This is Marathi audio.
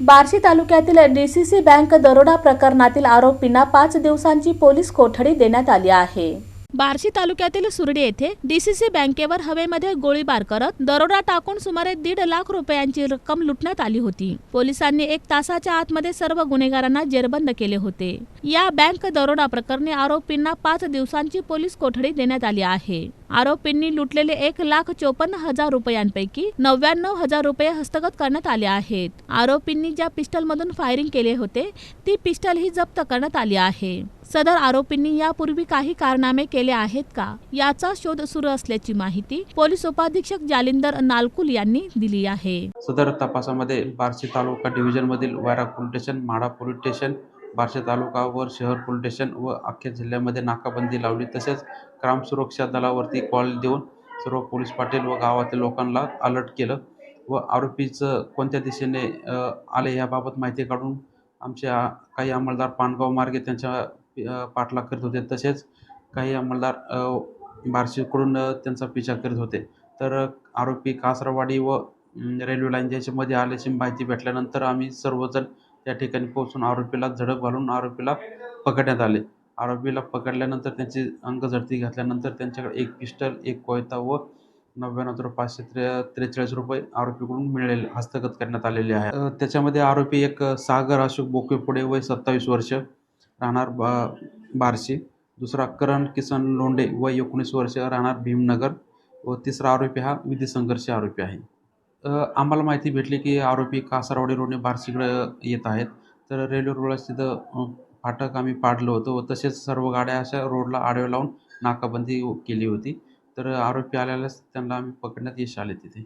बार्शी तालुक्यातील डीसीसी बँक दरोडा प्रकरणातील आरोपींना पाच दिवसांची पोलीस कोठडी देण्यात आली आहे. बार्शी तालुक्यातील सुरडी येथे डीसीसी बँकेवर हवेमध्ये गोळीबार करत दरोडा टाकून सुमारे दीड लाख रुपयांची रक्कम लुटण्यात आली होती. पोलिसांनी एक तासाच्या आतमध्ये सर्व गुन्हेगारांना जेरबंद केले होते. या बँक दरोडा प्रकरणी आरोपींना पाच दिवसांची पोलीस कोठडी देण्यात आली आहे. आरोपींनी लुटलेले एक लाख चोपन्न हजार रुपयांपैकी नव्याण्णव हजार रुपये हस्तगत करण्यात आले आहेत. आरोपींनी ज्या पिस्टलमधून फायरिंग केले होते ती पिस्टल ही जप्त करण्यात आली आहे. सदर आरोपींनी यापूर्वी काही कारनामे केले आहेत का? याचा शोध सुरू असल्याची माहिती पोलीस उपाधीक्षक जालिंदर नालकुल यांनी दिली आहे. सदर तपासामध्ये बार्शी तालुका डिव्हिजनमधील वायरा police station Madha police station Barshi तालुका व शहर पोलीस स्टेशन व अख्ख्या जिल्ह्यामध्ये नाकाबंदी लावली. तसेच ग्राम सुरक्षा दलावरती कॉल देऊन सर्व पोलीस पाटील व गावातील लोकांना अलर्ट केलं व आरोपीचं कोणत्या दिशेने आले याबाबत माहिती काढून आमच्या काही अंमलदार पानगाव मार्गे त्यांच्या पाठलाग करत होते. तसेच काही अंमलदार बार्शीकडून त्यांचा पिछा करीत होते. तर आरोपी कासरवाडी व रेल्वे लाईन याच्यामध्ये आल्याची माहिती भेटल्यानंतर आम्ही सर्वजण त्या ठिकाणी पोहोचून आरोपीला झडप घालून आरोपीला पकडण्यात आले. आरोपीला पकडल्यानंतर त्यांची अंगझडती घातल्यानंतर त्यांच्याकडे एक पिस्टल एक कोयता व नव्याण्णव हजार पाचशे त्रे त्रेचाळीस रुपये आरोपीकडून मिळालेले हस्तगत करण्यात आलेले आहे. त्याच्यामध्ये आरोपी एक सागर अशोक बोकेपुडे वय सत्तावीस वर्ष. राहणार बा बार्शी. दुसरा करण किसन लोंढे व एकोणीस वर्ष राहणार भीमनगर. व तिसरा आरोपी हा विधी संघर्ष आरोपी आहे. आम्हाला माहिती भेटली की आरोपी कासारवाडी रोडने बार्शीकडे येत आहेत. तर रेल्वे रोडला तिथं फाटक आम्ही पाडलं होतं व तसेच सर्व गाड्या अशा रोडला आडवे लावून नाकाबंदी केली होती. तर आरोपी आल्यालाच त्यांना आम्ही पकडण्यात यश आले तिथे.